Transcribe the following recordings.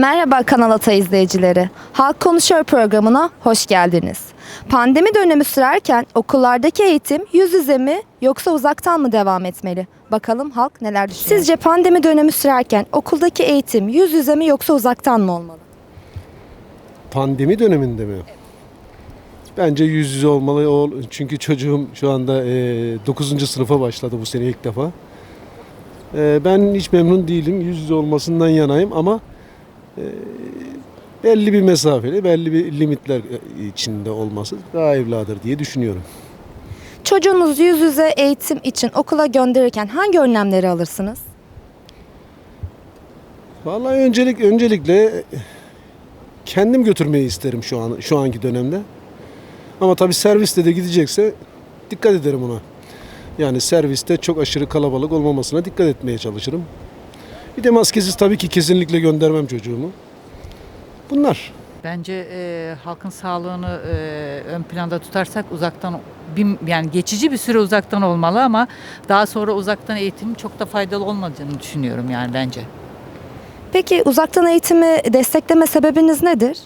Merhaba Kanal Ata izleyicileri. Halk Konuşuyor programına hoş geldiniz. Pandemi dönemi sürerken okullardaki eğitim yüz yüze mi yoksa uzaktan mı devam etmeli? Bakalım halk neler düşünüyor? Sizce pandemi dönemi sürerken okuldaki eğitim yüz yüze mi yoksa uzaktan mı olmalı? Pandemi döneminde mi? Bence yüz yüze olmalı. Çünkü çocuğum şu anda 9. sınıfa başladı bu sene ilk defa. E, ben hiç memnun değilim. Yüz yüze olmasından yanayım ama e, belli bir mesafeli, belli bir limitler içinde olması daha evladır diye düşünüyorum. Çocuğunuz yüz yüze eğitim için okula gönderirken hangi önlemleri alırsınız? Vallahi öncelik öncelikle kendim götürmeyi isterim şu an şu anki dönemde. Ama tabii serviste de gidecekse dikkat ederim ona. Yani serviste çok aşırı kalabalık olmamasına dikkat etmeye çalışırım. Bir de maskesiz tabii ki kesinlikle göndermem çocuğumu. Bunlar. Bence e, halkın sağlığını e, ön planda tutarsak uzaktan bir, yani geçici bir süre uzaktan olmalı ama daha sonra uzaktan eğitim çok da faydalı olmadığını düşünüyorum yani bence. Peki uzaktan eğitimi destekleme sebebiniz nedir?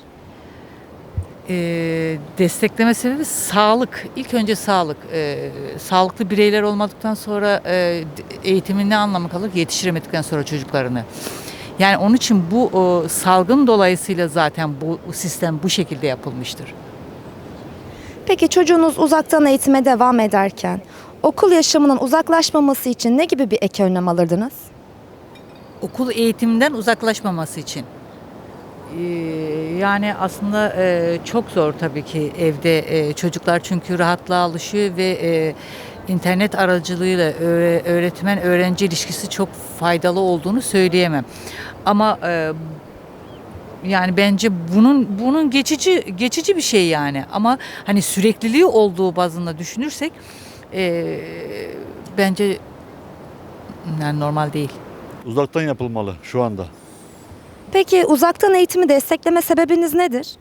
E, destekleme sebebi sağlık. İlk önce sağlık. E, sağlıklı bireyler olmadıktan sonra e, eğitimin ne anlamı kalır? Yetiştiremedikten sonra çocuklarını. Yani onun için bu o, salgın dolayısıyla zaten bu sistem bu şekilde yapılmıştır. Peki çocuğunuz uzaktan eğitime devam ederken okul yaşamının uzaklaşmaması için ne gibi bir ek önlem alırdınız? okul eğitimden uzaklaşmaması için. Ee, Yani aslında e, çok zor tabii ki evde e, çocuklar çünkü rahatlığa alışıyor ve e, internet aracılığıyla öğre- öğretmen öğrenci ilişkisi çok faydalı olduğunu söyleyemem. Ama yani bence bunun bunun geçici geçici bir şey yani ama hani sürekliliği olduğu bazında düşünürsek e, bence yani normal değil. Uzaktan yapılmalı şu anda. Peki uzaktan eğitimi destekleme sebebiniz nedir?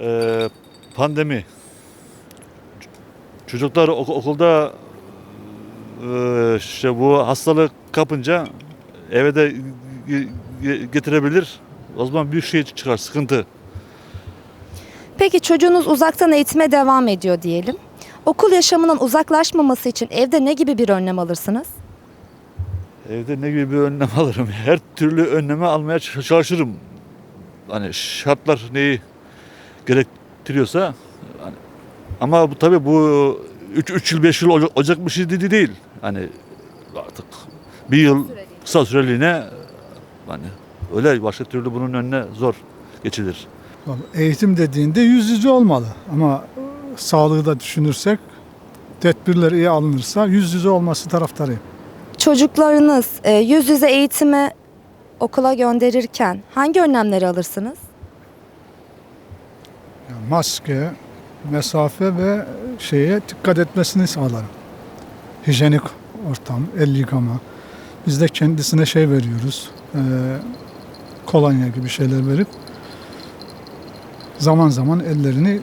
Ee, pandemi. Çocuklar ok- okulda e, işte bu hastalık kapınca eve de ge- ge- getirebilir. O zaman büyük şey çıkar, sıkıntı. Peki çocuğunuz uzaktan eğitime devam ediyor diyelim. Okul yaşamının uzaklaşmaması için evde ne gibi bir önlem alırsınız? Evde ne gibi bir önlem alırım? Her türlü önlemi almaya çalışırım. Hani şartlar neyi gerektiriyorsa. Hani, ama bu tabii bu 3 yıl 5 yıl olacak, olacak bir şey de değil. Hani artık bir yıl kısa süreliğine hani öyle başka türlü bunun önüne zor geçilir. Vallahi Eğitim dediğinde yüz yüze olmalı ama sağlığı da düşünürsek tedbirler iyi alınırsa yüz yüze olması taraftarıyım. Çocuklarınız e, yüz yüze eğitime okula gönderirken hangi önlemleri alırsınız? Maske, mesafe ve şeye dikkat etmesini sağlarım. Hijyenik ortam, el yıkama. Biz de kendisine şey veriyoruz, e, kolonya gibi şeyler verip zaman zaman ellerini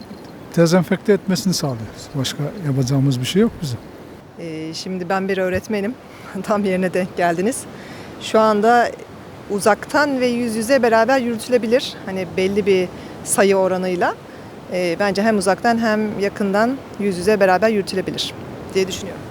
dezenfekte etmesini sağlıyoruz. Başka yapacağımız bir şey yok bizim. Ee, Şimdi ben bir öğretmenim. Tam yerine denk geldiniz. Şu anda uzaktan ve yüz yüze beraber yürütülebilir. Hani belli bir sayı oranıyla. Ee, Bence hem uzaktan hem yakından yüz yüze beraber yürütülebilir diye düşünüyorum.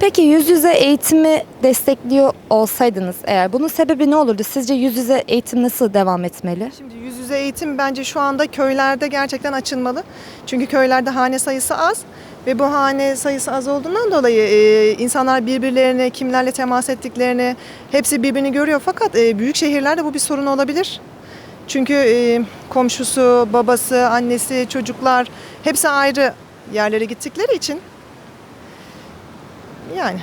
Peki yüz yüze eğitimi destekliyor olsaydınız eğer bunun sebebi ne olurdu? Sizce yüz yüze eğitim nasıl devam etmeli? Şimdi yüz yüze eğitim bence şu anda köylerde gerçekten açılmalı. Çünkü köylerde hane sayısı az ve bu hane sayısı az olduğundan dolayı e, insanlar birbirlerine kimlerle temas ettiklerini hepsi birbirini görüyor. Fakat e, büyük şehirlerde bu bir sorun olabilir. Çünkü e, komşusu, babası, annesi, çocuklar hepsi ayrı yerlere gittikleri için yani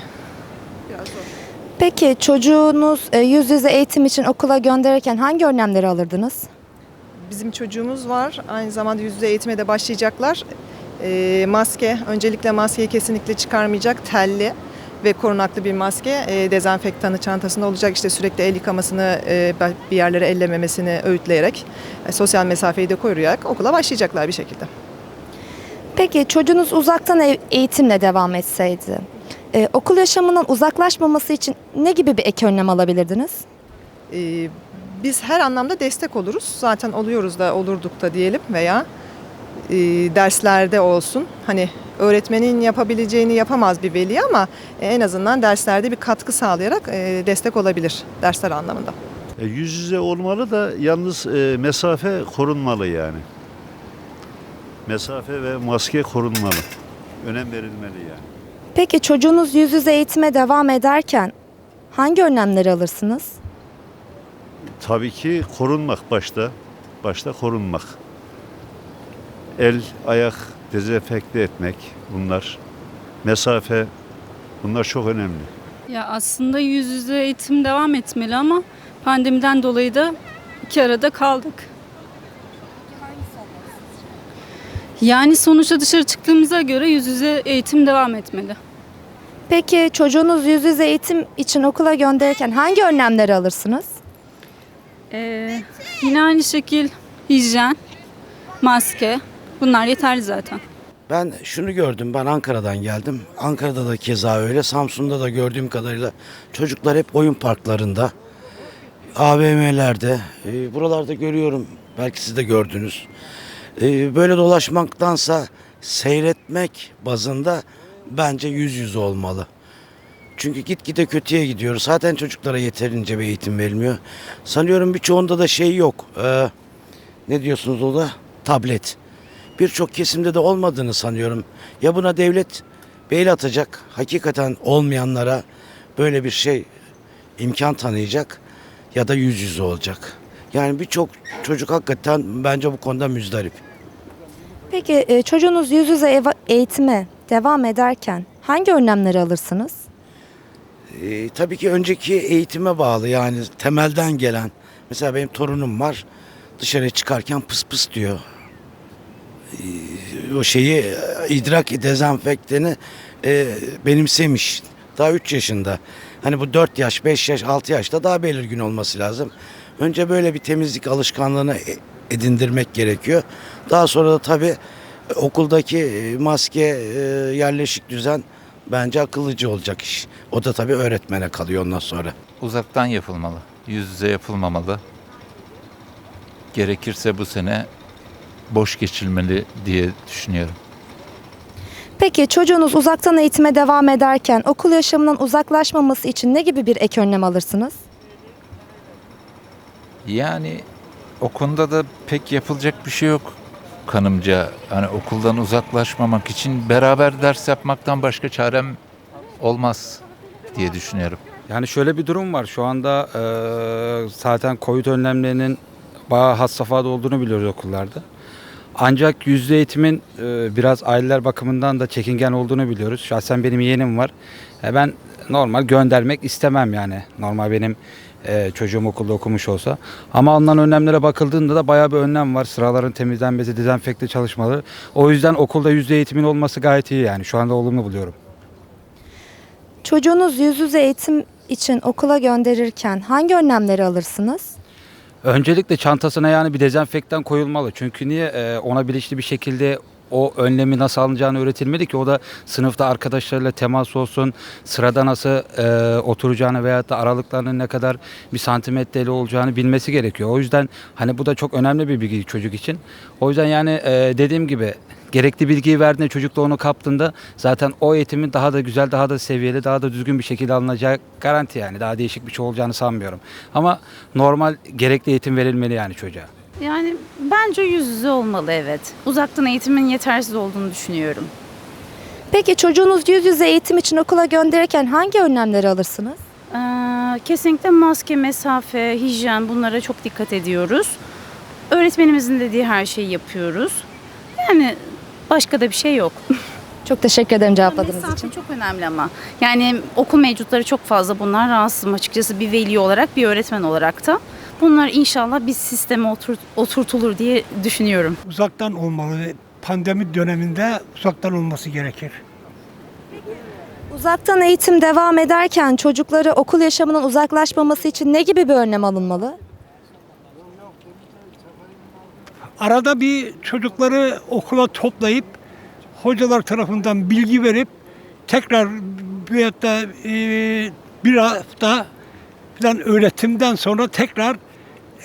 biraz zor. Peki çocuğunuz e, yüz yüze eğitim için okula gönderirken hangi önlemleri alırdınız? Bizim çocuğumuz var. Aynı zamanda yüz yüze eğitime de başlayacaklar. Ee, maske, öncelikle maskeyi kesinlikle çıkarmayacak. Telli ve korunaklı bir maske. Ee, dezenfektanı çantasında olacak. İşte sürekli el yıkamasını, e, bir yerlere ellememesini öğütleyerek, e, sosyal mesafeyi de koruyarak okula başlayacaklar bir şekilde. Peki çocuğunuz uzaktan ev- eğitimle devam etseydi, e, okul yaşamının uzaklaşmaması için ne gibi bir ek önlem alabilirdiniz? Ee, biz her anlamda destek oluruz. Zaten oluyoruz da olurduk da diyelim veya e, derslerde olsun. Hani öğretmenin yapabileceğini yapamaz bir veli ama en azından derslerde bir katkı sağlayarak e, destek olabilir dersler anlamında. E, yüz yüze olmalı da yalnız e, mesafe korunmalı yani. Mesafe ve maske korunmalı. Önem verilmeli yani. Peki çocuğunuz yüz yüze eğitime devam ederken hangi önlemleri alırsınız? Tabii ki korunmak başta. Başta korunmak. El, ayak dezenfekte etmek bunlar. Mesafe bunlar çok önemli. Ya aslında yüz yüze eğitim devam etmeli ama pandemiden dolayı da iki arada kaldık. Yani sonuçta dışarı çıktığımıza göre yüz yüze eğitim devam etmeli. Peki çocuğunuz yüz yüze eğitim için okula gönderirken hangi önlemleri alırsınız? Ee, yine aynı şekil hijyen, maske bunlar yeterli zaten. Ben şunu gördüm. Ben Ankara'dan geldim. Ankara'da da keza öyle. Samsun'da da gördüğüm kadarıyla çocuklar hep oyun parklarında. AVM'lerde. e, buralarda görüyorum. Belki siz de gördünüz. E, böyle dolaşmaktansa seyretmek bazında bence yüz yüze olmalı. Çünkü gitgide kötüye gidiyoruz. Zaten çocuklara yeterince bir eğitim verilmiyor. Sanıyorum birçoğunda da şey yok. E, ne diyorsunuz o da? Tablet birçok kesimde de olmadığını sanıyorum. Ya buna devlet beyl atacak, hakikaten olmayanlara böyle bir şey imkan tanıyacak ya da yüz yüze olacak. Yani birçok çocuk hakikaten bence bu konuda müzdarip. Peki e, çocuğunuz yüz yüze eğitime devam ederken hangi önlemleri alırsınız? Ee, tabii ki önceki eğitime bağlı yani temelden gelen. Mesela benim torunum var dışarıya çıkarken pıs pıs diyor. Ee, o şeyi e, idrak dezenfektanı e, benimsemiş. Daha 3 yaşında. Hani bu 4 yaş, 5 yaş, 6 yaşta daha belirgin olması lazım. Önce böyle bir temizlik alışkanlığını e- edindirmek gerekiyor. Daha sonra da tabii e, okuldaki e, maske, e, yerleşik düzen bence akıllıcı olacak iş. O da tabii öğretmene kalıyor ondan sonra. uzaktan yapılmalı. Yüz yüze yapılmamalı. Gerekirse bu sene boş geçilmeli diye düşünüyorum. Peki çocuğunuz uzaktan eğitime devam ederken okul yaşamından uzaklaşmaması için ne gibi bir ek önlem alırsınız? Yani o konuda da pek yapılacak bir şey yok kanımca. Hani okuldan uzaklaşmamak için beraber ders yapmaktan başka çarem olmaz diye düşünüyorum. Yani şöyle bir durum var. Şu anda e, zaten Covid önlemlerinin bayağı has safhada olduğunu biliyoruz okullarda. Ancak yüzde eğitimin e, biraz aileler bakımından da çekingen olduğunu biliyoruz. Şahsen benim yeğenim var. E, ben normal göndermek istemem yani. Normal benim e, çocuğum okulda okumuş olsa. Ama alınan önlemlere bakıldığında da bayağı bir önlem var. Sıraların temizlenmesi, dezenfekte çalışmaları. O yüzden okulda yüzde eğitimin olması gayet iyi yani. Şu anda olumlu buluyorum. Çocuğunuz yüz yüze eğitim için okula gönderirken hangi önlemleri alırsınız? Öncelikle çantasına yani bir dezenfektan koyulmalı. Çünkü niye Ee, ona bilinçli bir şekilde o önlemi nasıl alınacağını öğretilmeli ki o da sınıfta arkadaşlarıyla temas olsun, sırada nasıl e, oturacağını veyahut da aralıklarının ne kadar bir santimetreyle olacağını bilmesi gerekiyor. O yüzden hani bu da çok önemli bir bilgi çocuk için. O yüzden yani e, dediğim gibi gerekli bilgiyi verdiğinde çocuk da onu kaptığında zaten o eğitimin daha da güzel, daha da seviyeli, daha da düzgün bir şekilde alınacağı garanti yani. Daha değişik bir şey olacağını sanmıyorum. Ama normal gerekli eğitim verilmeli yani çocuğa. Yani bence yüz yüze olmalı evet. Uzaktan eğitimin yetersiz olduğunu düşünüyorum. Peki çocuğunuz yüz yüze eğitim için okula gönderirken hangi önlemleri alırsınız? Ee, kesinlikle maske, mesafe, hijyen bunlara çok dikkat ediyoruz. Öğretmenimizin dediği her şeyi yapıyoruz. Yani başka da bir şey yok. Çok teşekkür ederim cevapladığınız Mesafe için. çok önemli ama. Yani okul mevcutları çok fazla bunlar rahatsızım açıkçası bir veli olarak bir öğretmen olarak da. Bunlar inşallah bir sisteme oturt- oturtulur diye düşünüyorum. uzaktan olmalı. Pandemi döneminde uzaktan olması gerekir. Uzaktan eğitim devam ederken çocukları okul yaşamından uzaklaşmaması için ne gibi bir önlem alınmalı? Arada bir çocukları okula toplayıp hocalar tarafından bilgi verip tekrar bir hatta e, bir hafta falan öğretimden sonra tekrar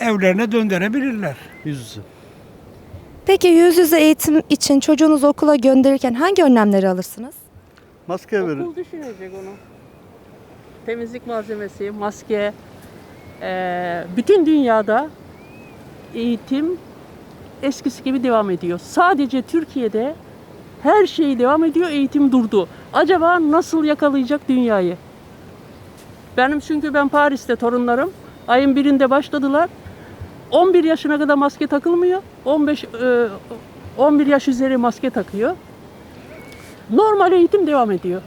evlerine döndürebilirler. Yüz yüze. Peki yüz yüze eğitim için çocuğunuzu okula gönderirken hangi önlemleri alırsınız? Maske verin. Okul düşünecek onu. Temizlik malzemesi, maske. eee, bütün dünyada eğitim eskisi gibi devam ediyor. Sadece Türkiye'de her şey devam ediyor, eğitim durdu. Acaba nasıl yakalayacak dünyayı? Benim çünkü ben Paris'te torunlarım. Ayın birinde başladılar. 11 yaşına kadar maske takılmıyor. 15 eee, 11 yaş üzeri maske takıyor. Normal eğitim devam ediyor.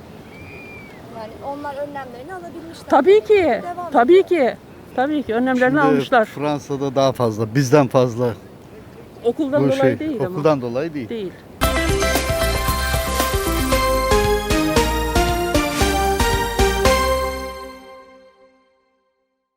Yani onlar önlemlerini alabilmişler. Tabii ki. Tabii ki. Tabii ki önlemlerini almışlar. Fransa'da daha fazla, bizden fazla Okuldan bu dolayı şey. değil ama. Okuldan dolayı değil. Değil.